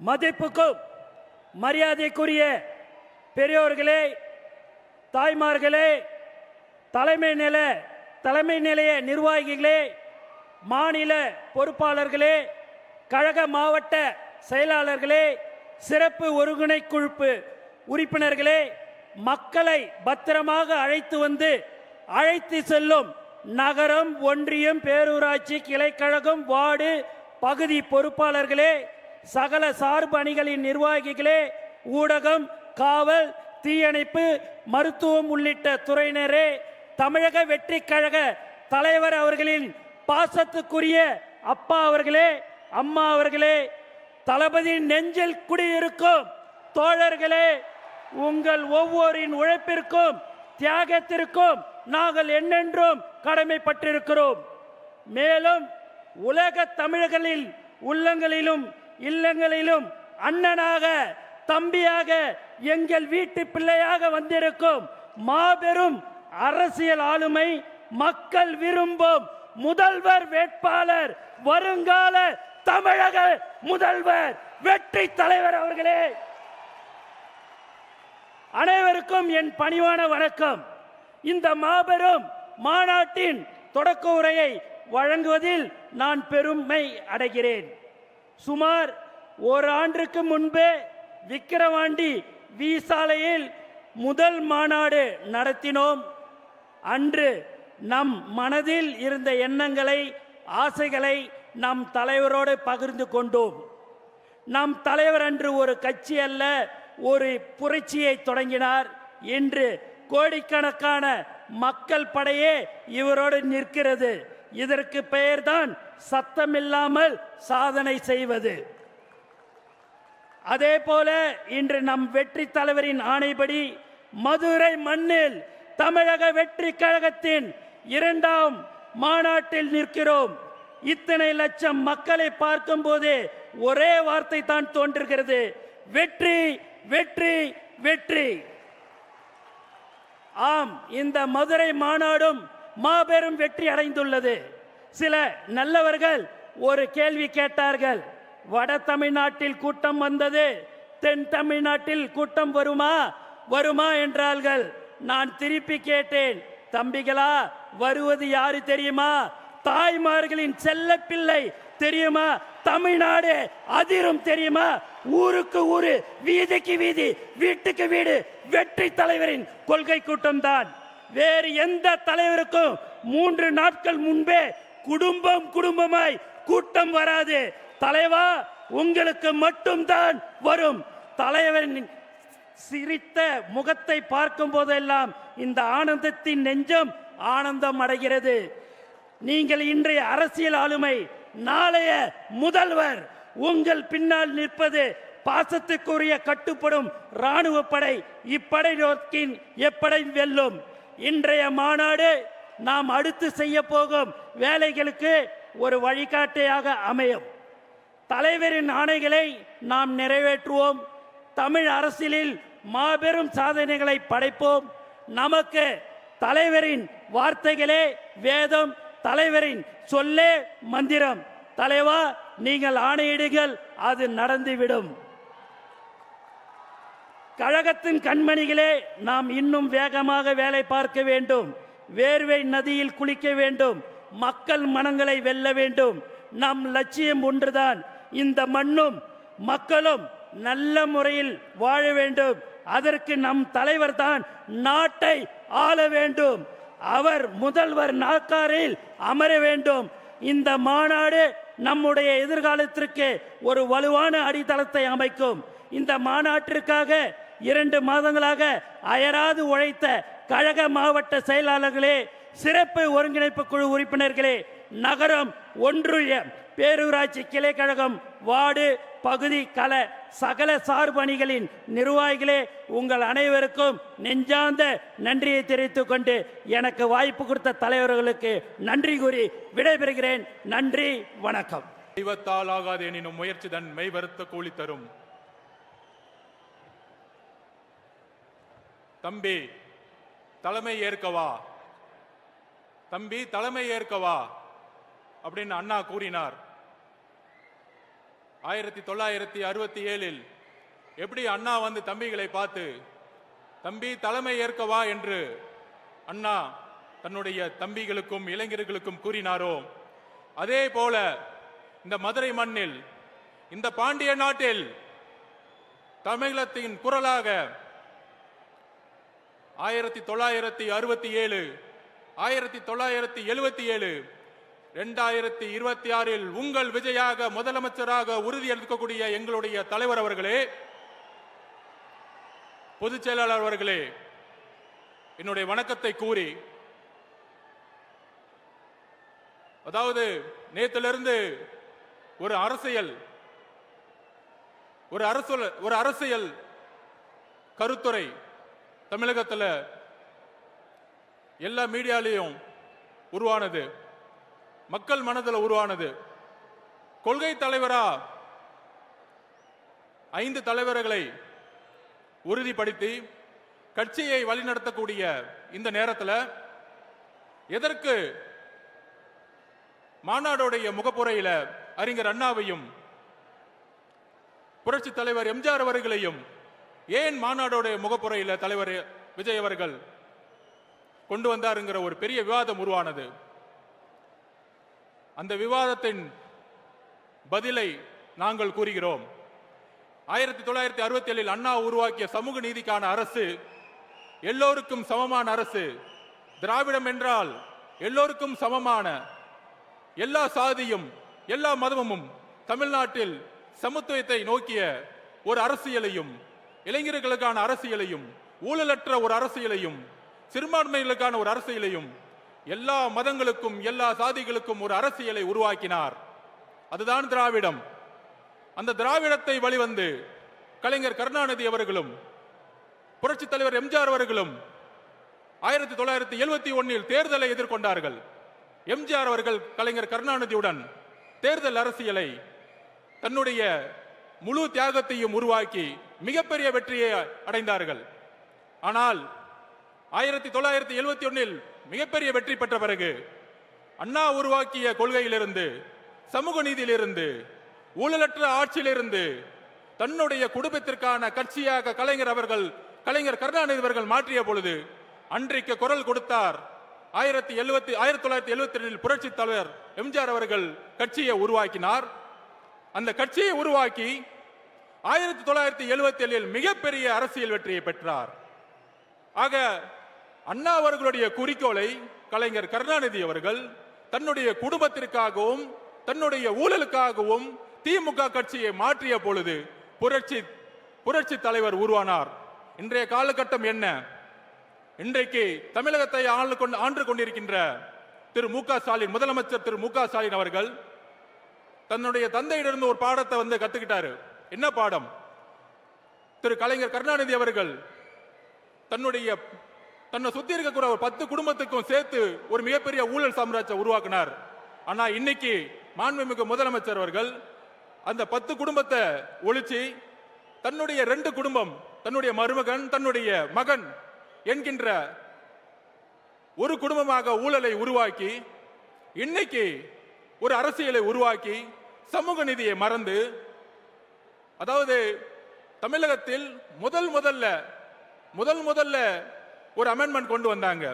மதிப்புக்கும் மரியாதைக்குரிய பெரியோர்களே தாய்மார்களே தலைமை நில தலைமை நிலைய நிர்வாகிகளே மாநில பொறுப்பாளர்களே கழக மாவட்ட செயலாளர்களே சிறப்பு ஒருங்கிணைக்குழுப்பு உறுப்பினர்களே மக்களை பத்திரமாக அழைத்து வந்து அழைத்து செல்லும் நகரம் ஒன்றியம் பேரூராட்சி கிளைக்கழகம் வார்டு பகுதி பொறுப்பாளர்களே சகல சார்பு அணிகளின் நிர்வாகிகளே ஊடகம் காவல் தீயணைப்பு மருத்துவம் உள்ளிட்ட துறையினரே தமிழக வெற்றி கழக தலைவர் அவர்களின் பாசத்துக்குரிய அப்பா அவர்களே அம்மா அவர்களே தளபதி நெஞ்சில் குடியிருக்கும் தோழர்களே உங்கள் ஒவ்வொரின் உழைப்பிற்கும் தியாகத்திற்கும் நாங்கள் என்னென்றும் கடமைப்பட்டிருக்கிறோம். மேலும் உலக தமிழர்களில் உள்ளங்களிலும் இல்லங்களிலும் அண்ணனாக தம்பியாக எங்கள் வீட்டு பிள்ளையாக வந்திருக்கும் மாபெரும் அரசியல் ஆளுமை மக்கள் விரும்பும் முதல்வர் வேட்பாளர் வருங்கால தமிழக முதல்வர் வெற்றி தலைவர் அவர்களே. அனைவருக்கும் என் பணிவான வணக்கம். இந்த மாபெரும் மாநாட்டின் தொடக்க உரையை வழங்குவதில் நான் பெருமை அடைகிறேன். சுமார் ஒரு முன்பே விக்கிரவாண்டி விசாலையில் முதல் மாநாடு நடத்தினோம். அன்று நம் மனதில் இருந்த எண்ணங்களை ஆசைகளை நம் தலைவரோடு பகிர்ந்து கொண்டோம். நம் தலைவர் அன்று ஒரு கட்சி அல்ல ஒரு புரட்சியை தொடங்கினார். இன்று கோடிக்கணக்கான மக்கள் படையே இவரோடு நிற்கிறது. இதற்கு பெயர்தான் சத்தமில்லாமல் சாதனை செய்வது. அதே போல இன்று நம் வெற்றி தலைவரின் ஆணைப்படி மதுரை மண்ணில் தமிழக வெற்றி கழகத்தின் இரண்டாம் மாநாட்டில் நிற்கிறோம். இத்தனை லட்சம் மக்களை பார்க்கும் போதே ஒரே வார்த்தை தான் தோன்றுகிறது. வெற்றி வெற்றி வெற்றி. ஆம் இந்த மதுரை மாநாடும் மாபெரும் வெற்றி அடைந்துள்ளது. சில நல்லவர்கள் ஒரு கேள்வி கேட்டார்கள் வட தமிழ்நாட்டில் கூட்டம் வந்தது தென் தமிழ்நாட்டில் கூட்டம் வருமா வருமா? என்றார்கள். நான் திருப்பி கேட்டேன் தம்பிகளா வருவது யாரு தெரியுமா? தாய்மார்களின் செல்ல பிள்ளை தெரியுமா? தமிழ்நாடு அதிரும் தெரியுமா? ஊருக்கு ஊரு வீதிக்கு வீதி வீட்டுக்கு வீடு வெற்றி தலைவரின் கொள்கை கூட்டம் தான் வேறு எந்த தலைவருக்கும் மூன்று நாட்கள் முன்பே குடும்பம் குடும்பமாய் கூட்டம் வராது. தலைவா உங்களுக்கு மட்டும்தான் வரும். தலைவன் சிரித்த முகத்தை பார்க்கும் போதெல்லாம் இந்த ஆனந்தத்தின் நெஞ்சம் ஆனந்தம் அடைகிறது. நீங்கள் இன்றைய அரசியல் ஆளுமை நாளைய முதல்வர் உங்கள் பின்னால் நிற்பது பாசத்துக்குரிய கட்டுப்படும் ராணுவ படை இப்படை நோக்கின் எப்படை வெல்லும்? இன்றைய மாநாடு நாம் அடுத்து செய்ய போகும் வேலைகளுக்கு ஒரு வழிகாட்டியாக அமையும். தலைவரின் ஆணைகளை நாம் நிறைவேற்றுவோம். தமிழ் அரசியலில் மாபெரும் சாதனைகளை படைப்போம். நமக்கு தலைவரின் வார்த்தைகளே வேதம் தலைவரின் சொல்லே மந்திரம். தலைவா நீங்கள் ஆணையிடுங்கள் அது நடந்துவிடும். கழகத்தின் கண்மணிகளே நாம் இன்னும் வேகமாக வேலை பார்க்க வேண்டும். வேர்வை நதியில் குளிக்க வேண்டும். மக்கள் மனங்களை வெல்ல வேண்டும். நம் லட்சியம் ஒன்றுதான். இந்த மண்ணும் மக்களும் நல்ல முறையில் வாழ வேண்டும். அதற்கு நம் தலைவர் தான் நாட்டை ஆள வேண்டும். அவர் முதல்வர் நாக்காரில் அமர வேண்டும். இந்த மாநாடு நம்முடைய எதிர்காலத்திற்கு ஒரு வலுவான அடித்தளத்தை அமைக்கும். இந்த மாநாட்டிற்காக இரண்டு மாதங்களாக அயராது உழைத்த கழக மாவட்ட செயலாளர்களே சிறப்பு ஒருங்கிணைப்பு குழு உறுப்பினர்களே நகரம் ஒன்றிய பேரூராட்சி கிளை கழகம் வார்டு பகுதி கல சகல சார்பணிகளின் நிர்வாகிகளே உங்கள் அனைவருக்கும் நெஞ்சார்ந்த நன்றியை தெரிவித்துக் கொண்டு எனக்கு வாய்ப்பு கொடுத்த தலைவர்களுக்கு நன்றி கூறி விடைபெறுகிறேன். நன்றி வணக்கம். தெய்வத்தால் ஆகாது எனினும் முயற்சி தன் மெய் வருத்த கூலி தரும். தம்பி தலைமை ஏற்கவா? தம்பி தலைமை ஏற்கவா? அப்படின்னு அண்ணா கூறினார். ஆயிரத்தி தொள்ளாயிரத்தி அறுபத்தி ஏழில் எப்படி அண்ணா வந்து தம்பிகளை பார்த்து தம்பி தலைமை ஏற்கவா? என்று அண்ணா தன்னுடைய தம்பிகளுக்கும் இளைஞர்களுக்கும் கூறினாரோ? அதே போல இந்த மதுரை மண்ணில் இந்த பாண்டிய நாட்டில் தமிழகத்தின் குரலாக ஆயிரத்தி தொள்ளாயிரத்தி அறுபத்தி ஏழு ஆயிரத்தி தொள்ளாயிரத்தி எழுபத்தி ஏழு ரெண்டாயிரத்தி இருபத்தி ஆறில் உங்கள் விஜயாக முதலமைச்சராக உறுதியளிக்கக்கூடிய எங்களுடைய தலைவர் அவர்களே பொதுச் செயலாளர் அவர்களே என்னுடைய வணக்கத்தை கூறி அதாவது நேத்திலிருந்து ஒரு அரசியல் ஒரு அரசு ஒரு அரசியல் கருத்துரை தமிழகத்தில் எல்லா மீடியாலையும் உருவானது மக்கள் மனதில் உருவானது. கொள்கை தலைவரா ஐந்து தலைவர்களை உறுதிப்படுத்தி கட்சியை வழிநடத்தக்கூடிய இந்த நேரத்தில் எதற்கு மாநாடுடைய முகப்புறையில் அறிஞர் அண்ணாவையும் புரட்சி தலைவர் எம்ஜிஆர் அவர்களையும் ஏன் மாநாடோடைய முகப்புறையில் தலைவர் விஜய் அவர்கள் கொண்டு வந்தாருங்கிற ஒரு பெரிய விவாதம் உருவானது? அந்த விவாதத்தின் பதிலை நாங்கள் கூறுகிறோம். ஆயிரத்தி தொள்ளாயிரத்தி அறுபத்தி ஏழில் அண்ணா உருவாக்கிய சமூக நீதிக்கான அரசு எல்லோருக்கும் சமமான அரசு. திராவிடம் என்றால் எல்லோருக்கும் சமமான எல்லா சாதியும் எல்லா மதமும் தமிழ்நாட்டில் சமத்துவத்தை நோக்கிய ஒரு அரசியலையும் இளைஞர்களுக்கான அரசியலையும் ஊழலற்ற ஒரு அரசியலையும் சிறுபான்மைகளுக்கான ஒரு அரசியலையும் எல்லா மதங்களுக்கும் எல்லா சாதிகளுக்கும் ஒரு அரசியலை உருவாக்கினார். அதுதான் திராவிடம். அந்த திராவிடத்தை வழிவந்து கலைஞர் கருணாநிதி அவர்களும் புரட்சி தலைவர் எம்ஜிஆர் அவர்களும் ஆயிரத்தி தொள்ளாயிரத்தி எழுபத்தி ஒன்னில் தேர்தலை எதிர்கொண்டார்கள். எம்ஜிஆர் அவர்கள் கலைஞர் கருணாநிதியுடன் தேர்தல் அரசியலை தன்னுடைய முழு தியாகத்தையும் உருவாக்கி மிகப்பெரிய வெற்றியை அடைந்தார்கள். ஆனால் ஆயிரத்தி தொள்ளாயிரத்தி எழுபத்தி ஒன்னில் மிகப்பெரிய வெற்றி பெற்ற பிறகு அண்ணா உருவாக்கிய கொள்கையிலிருந்து சமூக நீதியிலிருந்து ஊழலற்ற ஆட்சியிலிருந்து தன்னுடைய குடும்பத்திற்கான கட்சியாக கலைஞர் அவர்கள் கலைஞர் கருணாநிதி அவர்கள் மாற்றிய பொழுது அன்றைக்கு குரல் கொடுத்தார். ஆயிரத்தி எழுபத்தி ஆயிரத்தி தொள்ளாயிரத்தி எழுபத்தி ரெண்டில் புரட்சி தலைவர் எம்ஜிஆர் அவர்கள் கட்சியை உருவாக்கினார். அந்த கட்சியை உருவாக்கி ஆயிரத்தி தொள்ளாயிரத்தி எழுபத்தி ஏழில் மிகப்பெரிய அரசியல் வெற்றியை பெற்றார். ஆக அண்ணா அவர்களுடைய குறிக்கோளை கலைஞர் கருணாநிதி அவர்கள் தன்னுடைய குடும்பத்திற்காகவும் தன்னுடைய ஊழலுக்காகவும் திமுக கட்சியை மாற்றிய பொழுது புரட்சி புரட்சி தலைவர் உருவானார். இன்றைய காலகட்டம் என்ன? இன்றைக்கு தமிழகத்தை ஆண்டு கொண்டு கொண்டிருக்கின்ற திரு மு க ஸ்டாலின் முதலமைச்சர் திரு மு க ஸ்டாலின் அவர்கள் தன்னுடைய தந்தையிடமிருந்து ஒரு பாடத்தை வந்து கத்துக்கிட்டாரு. என்ன பாடம்? திரு கலைஞர் கருணாநிதி அவர்கள் தன்னுடைய தன்னை சுத்தி இருக்கக்கூடிய ஒரு பத்து குடும்பத்துக்கும் சேர்த்து ஒரு மிகப்பெரிய ஊழல் சாம்ராஜ்யம் உருவாக்கினார். ஆனா இன்னைக்கு மாண்புமிகு முதலமைச்சர் அவர்கள் அந்த பத்து குடும்பத்தை ஒழிச்சு தன்னுடைய ரெண்டு குடும்பம் தன்னுடைய மருமகன் தன்னுடைய மகன் என்கின்ற ஒரு குடும்பமாக ஊழலை உருவாக்கி இன்னைக்கு ஒரு அரசியலை உருவாக்கி சமூக நீதியை மறந்து அதாவது தமிழகத்தில் முதல் முதல்ல முதல் முதல்ல ஒரு அமெண்ட்மெண்ட் கொண்டு வந்தாங்க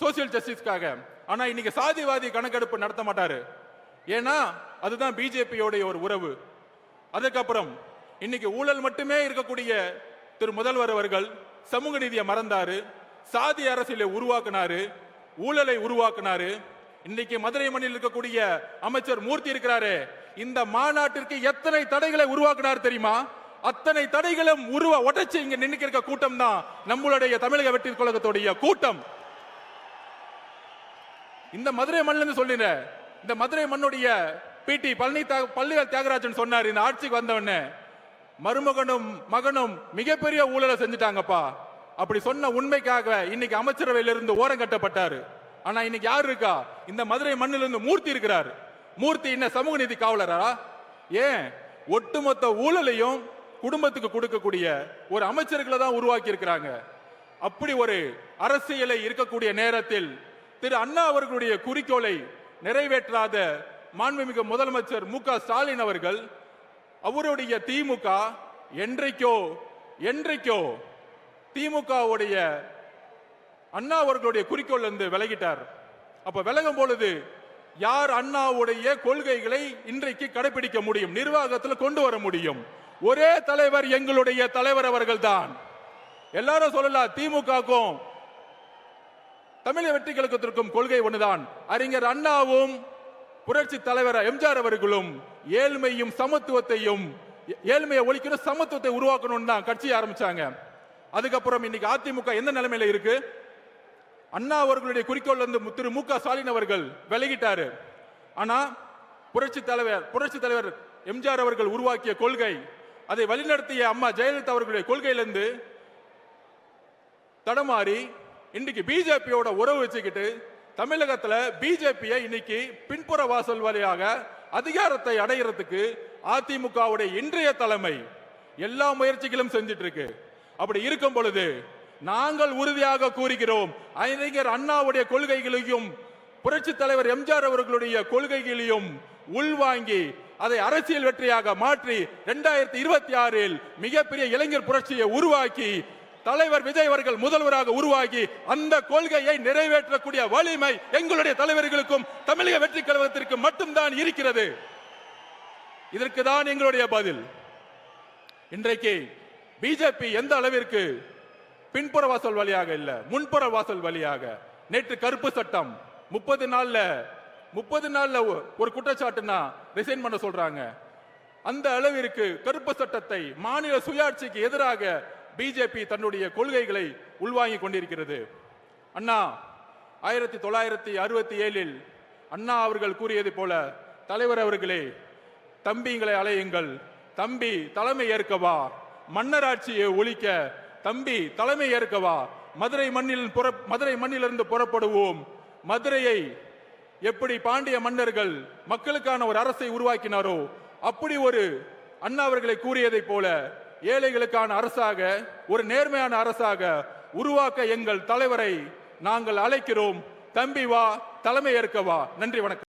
சோசியல் ஜஸ்டிஸ்க்காக ஆனா இன்னைக்கு சாதிவாதி கணக்கெடுப்பு நடத்த மாட்டாரு. ஏன்னா அதுதான் பிஜேபியோடைய ஒரு உறவு. அதுக்கப்புறம் இன்னைக்கு ஊழல் மட்டுமே இருக்கக்கூடிய திரு முதல்வர் அவர்கள் சமூக நீதியை மறந்தாரு சாதி அரசியலை உருவாக்குனாரு ஊழலை உருவாக்குனாரு. இன்னைக்கு மதுரை மண்ணில் இருக்கக்கூடிய அமைச்சர் மூர்த்தி இருக்கிறாரு இந்த மாநாட்டிற்கு எத்தனை தடைகளை உருவாக்கினார் தெரியுமா? அத்தனை தடைகளும் உருவ உடைச்சு இங்க நின்னுக்கு இருக்க கூட்டம் தான் நம்மளுடைய தமிழக வெற்றி கழகத்துடைய கூட்டம். இந்த மதுரை மண்ணில் சொல்லினேன் இந்த மதுரை மண்ணுடைய பிடி பழனி பள்ளிகள் தியாகராஜன் சொன்னார் இந்த ஆட்சிக்கு வந்தவொடனே மருமகனும் மகனும் மிகப்பெரிய ஊழலை செஞ்சுட்டாங்கப்பா. அப்படி சொன்ன உண்மைக்காக இன்னைக்கு அமைச்சரவையிலிருந்து ஓரம் கட்டப்பட்டாரு. ஆனா இன்னைக்கு யார் இருக்கா? இந்த மதுரை மண்ணிலிருந்து மூர்த்தி இருக்கிறார். மூர்த்தி என்ன சமூக நீதி காவலரா? ஏன்? ஒட்டுமொத்த ஊழலையும் குடும்பத்துக்கு கொடுக்கக்கூடிய ஒரு அமைச்சர்களை தான் உருவாக்கி இருக்கிறாங்க அப்படி ஒரு அரசியலை இருக்கக்கூடிய நேரத்தில் திரு அண்ணா அவர்களுடைய குறிக்கோளை நிறைவேற்றாத மாண்புமிகு முதலமைச்சர் மு க ஸ்டாலின் அவர்கள் அவருடைய திமுக என்றைக்கோ என்றைக்கோ திமுகவுடைய அண்ணா அவர்களுடைய குறிக்கோள் இருந்து விலகிட்டார். அப்ப விலகும் பொழுது யார் அண்ணாவுடைய கொள்கைகளை இன்றைக்கு கடைபிடிக்க முடியும் நிர்வாகத்தில் கொண்டு வர முடியும்? ஒரே தலைவர் எங்களுடைய தலைவர் அவர்கள் தான் எல்லாரும் சொல்லலாம் திமுகக்கும் தமிழக வெற்றி கழகத்திற்கும் கொள்கை ஒன்றுதான் அறிஞர் அண்ணாவும் புரட்சி தலைவர் எம்ஜிஆர் அவர்களும் ஏழ்மையும் சமத்துவத்தையும் ஏ- ஏழ்மையை ஒழிக்கணும் சமத்துவத்தை உருவாக்கணும் தான் கட்சி ஆரம்பிச்சாங்க. அதுக்கப்புறம் இன்னைக்கு அதிமுக எந்த நிலைமையில இருக்கு? அண்ணா அவர்களுடைய குறிக்கோள் வந்து திரு மு க ஸ்டாலின் அவர்கள் விலகிட்டாரு. ஆனா புரட்சி தலைவர் புரட்சி தலைவர் எம்ஜிஆர் அவர்கள் உருவாக்கிய கொள்கை அதை வழிநடத்திய அம்மா ஜெயலலிதா அவர்களுடைய கொள்கையிலிருந்து தடமாறி இன்னைக்கு பிஜேபியோட உறவு வச்சுக்கிட்டு தமிழகத்துல பிஜேபியை இன்னைக்கு பின்புற வாசல் வழியாக அதிகாரத்தை அடைகிறதுக்கு அதிமுகவுடைய இன்றைய தலைமை எல்லா முயற்சிகளும் செஞ்சிட்டு இருக்கு. அப்படி இருக்கும் பொழுது நாங்கள் உறுதியாக கூறுகிறோம். அறிஞர் அண்ணாவுடைய கொள்கைகளையும் புரட்சி தலைவர் எம்ஜிஆர் அவர்களுடைய கொள்கைகளையும் உள்வாங்கி அதை அரசியல் வெற்றியாக மாற்றி இரண்டாயிரத்தி இருபத்தி ஆறில் மிகப்பெரிய இளைஞர் புரட்சியை உருவாக்கி தலைவர் விஜய் அவர்கள் முதல்வராக உருவாகி அந்த கொள்கையை நிறைவேற்றக்கூடிய வலிமை எங்களுடைய தலைவர்களுக்கும் தமிழக வெற்றி கழகத்திற்கு மட்டும்தான் இருக்கிறது. இதற்கு தான் எங்களுடைய பதில். இன்றைக்கு பிஜேபி எந்த அளவிற்கு பின்புற வாசல் வழியாக இல்ல முன்புற வாசல் வழியாக. நேற்று கருப்பு சட்டம். முப்பது நாள்ல முப்பது நாள்ல ஒரு குற்றச்சாட்டுனா ரிசைன் பண்ண சொல்றாங்க. அந்த அளவிற்கு கருப்பு சட்டத்தை மாநில சுயாட்சிக்கு எதிராக பிஜேபி தன்னுடைய கொள்கைகளை உள்வாங்கி கொண்டிருக்கிறது. அண்ணா ஆயிரத்தி தொள்ளாயிரத்தி அறுபத்தி ஏழில் அண்ணா அவர்கள் கூறியது போல தலைவர் அவர்களே தம்பிங்களை அலையுங்கள் தம்பி தலைமை ஏற்கவா மன்னராட்சியை ஒழிக்க தம்பி தலைமை ஏற்கவா? மதுரை மண்ணில் புற மதுரை மண்ணிலிருந்து புறப்படுவோம். மதுரையை எப்படி பாண்டிய மன்னர்கள் மக்களுக்கான ஒரு அரசை உருவாக்கினாரோ அப்படி ஒரு அண்ணா அவர்களை கூறியதைப் போல ஏழைகளுக்கான அரசாக ஒரு நேர்மையான அரசாக உருவாக்க எங்கள் தலைவரை நாங்கள் அழைக்கிறோம். தம்பி வா தலைமை ஏற்கவா நன்றி வணக்கம்.